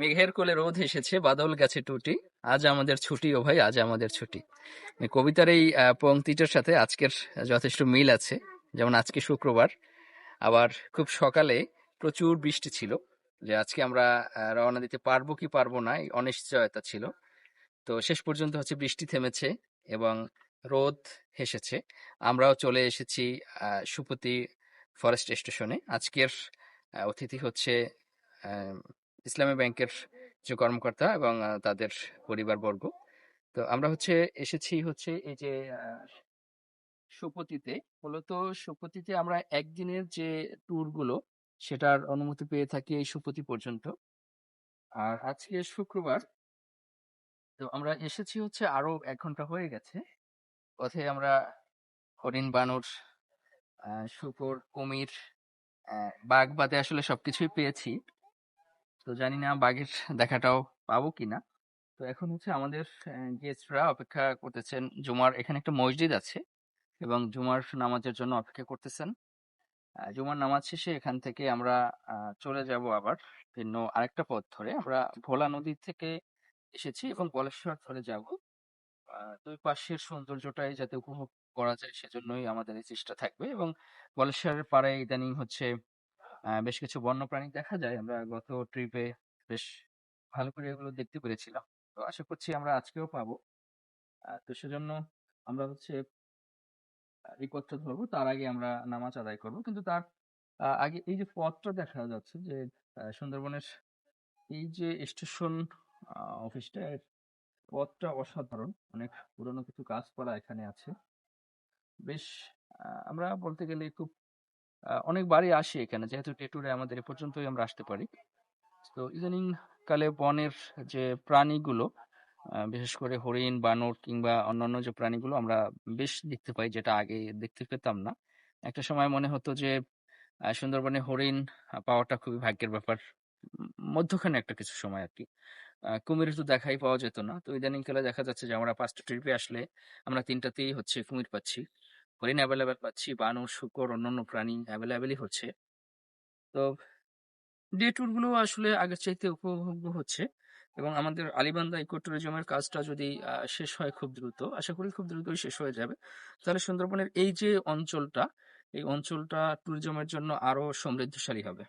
মেঘের কোলে রোদ এসেছে, বাদল গাছে টুটি। আজ আমাদের ছুটি ও ভাই, আজ আমাদের ছুটি। কবিতার এই পংক্তিটার সাথে আজকের যথেষ্ট মিল আছে। যেমন আজকে শুক্রবার, আবার খুব সকালে প্রচুর বৃষ্টি ছিল। যে আজকে আমরা রওনা দিতে পারব কি পারব না, এই অনিশ্চয়তা ছিল। তো শেষ পর্যন্ত হচ্ছে বৃষ্টি থেমেছে এবং রোদ হেসেছে আমরাও চলে এসেছি সুপতি ফরেস্ট স্টেশনে। আজকের অতিথি হচ্ছে ইসলামী ব্যাংকের যে কর্মকর্তা এবং তাদের পরিবারবর্গ। তো আমরা হচ্ছে এসেছি হচ্ছে এই যে সুপতিতে। মূলত সুপতিতে আমরা একদিনের যে ট্যুরগুলো, সেটার অনুমতি পেয়ে থাকি এই সুপতি পর্যন্ত। আর আজকে শুক্রবার, তো আমরা এসেছি হচ্ছে আরও এক ঘণ্টা হয়ে গেছে। পথে আমরা হরিণ, বানর শুকর, কুমির বাঘ বাদে আসলে সবকিছুই পেয়েছি। তো জানি না বাঘের দেখাটাও পাবো কিনা। তো এখন হচ্ছে আমাদের গেস্টরা অপেক্ষা করতেছেন জুমার। এখানে একটা মসজিদ আছে এবং জুমার নামাজের জন্য অপেক্ষা করতেছেন। জুমার নামাজ শেষে এখান থেকে আমরা চলে যাব আবার ভিন্ন আরেকটা পথ ধরে। আমরা ভোলা নদী থেকে এসেছি এবং বলেশ্বর ধরে যাব। দুই পাশের সৌন্দর্যটাই যাতে উপভোগ করা যায় সেজন্যই আমাদের এই চেষ্টা থাকবে এবং বলেশ্বরের পাড়ে ইদানিং হচ্ছে বেশ কিছু বন্যপ্রাণী দেখা যায়। আমরা গত ট্রিপে বেশ ভালো করে এগুলো দেখতে পেরেছিলাম। তো আশা করছি আমরা আজকেও পাবো। তো সেজন্য আমরা হচ্ছে আহ, ধরবো। তার আগে আমরা নামাজ আদায় করব। কিন্তু তার আগে এই যে পথটা দেখা যাচ্ছে যে সুন্দরবনের এই যে স্টেশন অফিসটা পথটা অসাধারণ। অনেক পুরনো কিছু গাছপালা এখানে আছে। বেশ আমরা বলতে গেলে খুব অনেক বাড়ি আসি এখানে। যেহেতু টেটুরে আমাদের এ পর্যন্তই আমরা আসতে পারি। তো ইদানিং কালে বনের যে প্রাণীগুলো বিশেষ করে হরিণ বানর কিংবা অন্যান্য যে প্রাণীগুলো আমরা বেশ দেখতে পাই, যেটা আগে দেখতে পেতাম না। একটা সময় মনে হতো যে সুন্দরবনে হরিণ পাওয়াটা খুবই ভাগ্যের ব্যাপার। মধ্যখানে একটা কিছু সময় আর কি কুমির তো দেখাই পাওয়া যেত না। তো ইদানিং কালে দেখা যাচ্ছে যে, আমরা পাঁচটা ট্রিপে আসলে আমরা তিনটাতেই হচ্ছে কুমির পাচ্ছি। হরিণ অ্যাভেলেবেল পাচ্ছি বানর শুকর অন্যান্য প্রাণী অ্যাভেলেবেলই হচ্ছে। তো ডে ট্যুরগুলো আসলে আগের চাইতে উপভোগ্য হচ্ছে এবং আমাদের আলিবান্দা ইকো ট্যুরিজমের কাজটা যদি শেষ হয় খুব দ্রুত, আশা করি খুব দ্রুতই শেষ হয়ে যাবে। তাহলে সুন্দরবনের এই যে অঞ্চলটা, এই অঞ্চলটা ট্যুরিজমের জন্য আরও সমৃদ্ধশালী হবে।